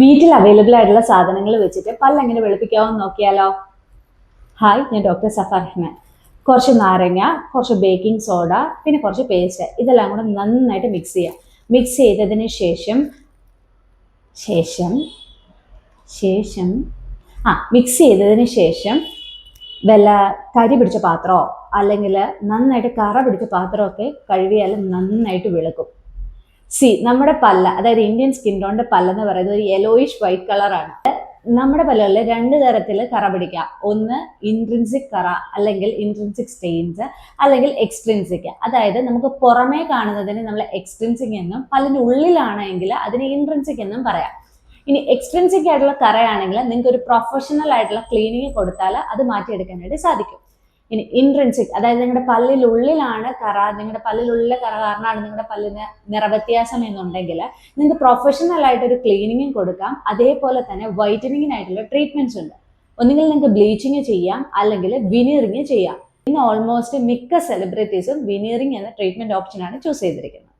വീട്ടിൽ അവൈലബിൾ ആയിട്ടുള്ള സാധനങ്ങൾ വെച്ചിട്ട് പല്ലെങ്ങനെ വെളുപ്പിക്കാമെന്ന് നോക്കിയാലോ? ഹായ് ഞാൻ ഡോക്ടർ സഫർ റഹ്മാൻ കുറച്ച് നാരങ്ങ കുറച്ച് ബേക്കിംഗ് സോഡ പിന്നെ കുറച്ച് പേസ്റ്റ് ഇതെല്ലാം കൂടെ നന്നായിട്ട് മിക്സ് ചെയ്യുക മിക്സ് ചെയ്തതിന് ശേഷം ശേഷം ശേഷം ആ മിക്സ് ചെയ്തതിന് ശേഷം വല്ല കരി പിടിച്ച പാത്രമോ? അല്ലെങ്കിൽ നന്നായിട്ട് കറ പിടിച്ച പാത്രമൊക്കെ കഴുകിയാൽ നന്നായിട്ട് വെളുക്കും. സി നമ്മുടെ പല്ല അതായത് ഇന്ത്യൻ സ്കിൻ ടോണിന്റെ പല്ലെന്ന് പറയുന്നത് ഒരു യെലോയിഷ് വൈറ്റ് കളറാണ് നമ്മുടെ പല്ലുകളിൽ രണ്ട് തരത്തിൽ കറ പിടിക്കാം. ഒന്ന് ഇൻട്രിൻസിക് കറ അല്ലെങ്കിൽ ഇൻട്രിൻസിക് സ്റ്റെയിൻസ് അല്ലെങ്കിൽ എക്സ്ട്രിൻസിക് അതായത് നമുക്ക് പുറമേ കാണുന്നതിന് നമ്മൾ എക്സ്ട്രിൻസിക് എന്നും പല്ലിന് ഉള്ളിലാണെങ്കിൽ അതിന് ഇൻട്രിൻസിക് എന്നും പറയാം. ഇനി എക്സ്ട്രിൻസിക് ആയിട്ടുള്ള കറയാണെങ്കിൽ നിങ്ങൾക്ക് ഒരു പ്രൊഫഷണൽ ആയിട്ടുള്ള ക്ലീനിങ് കൊടുത്താൽ അത് മാറ്റിയെടുക്കാനായിട്ട് സാധിക്കും. ഇൻട്രിൻസിക് അതായത് നിങ്ങളുടെ പല്ലിനുള്ളിലാണ് കറ നിങ്ങളുടെ പല്ലിലുള്ള കറ കാരണമാണ് നിങ്ങളുടെ പല്ലിന് നിറവ്യത്യാസം എന്നുണ്ടെങ്കിൽ നിങ്ങൾക്ക് പ്രൊഫഷണൽ ആയിട്ട് ഒരു ക്ലീനിങ്ങും കൊടുക്കാം. അതേപോലെ തന്നെ വൈറ്റനിങ്ങിനായിട്ടുള്ള ട്രീറ്റ്മെന്റ്സ് ഉണ്ട്. ഒന്നുകിൽ നിങ്ങൾക്ക് ബ്ലീച്ചിങ് ചെയ്യാം അല്ലെങ്കിൽ വിനീറിങ് ചെയ്യാം. ഇന്ന് ഓൾമോസ്റ്റ് മിക്ക സെലിബ്രിറ്റീസും വിനീറിങ് എന്ന ട്രീറ്റ്മെന്റ് ഓപ്ഷനാണ് ചൂസ് ചെയ്തിരിക്കുന്നത്.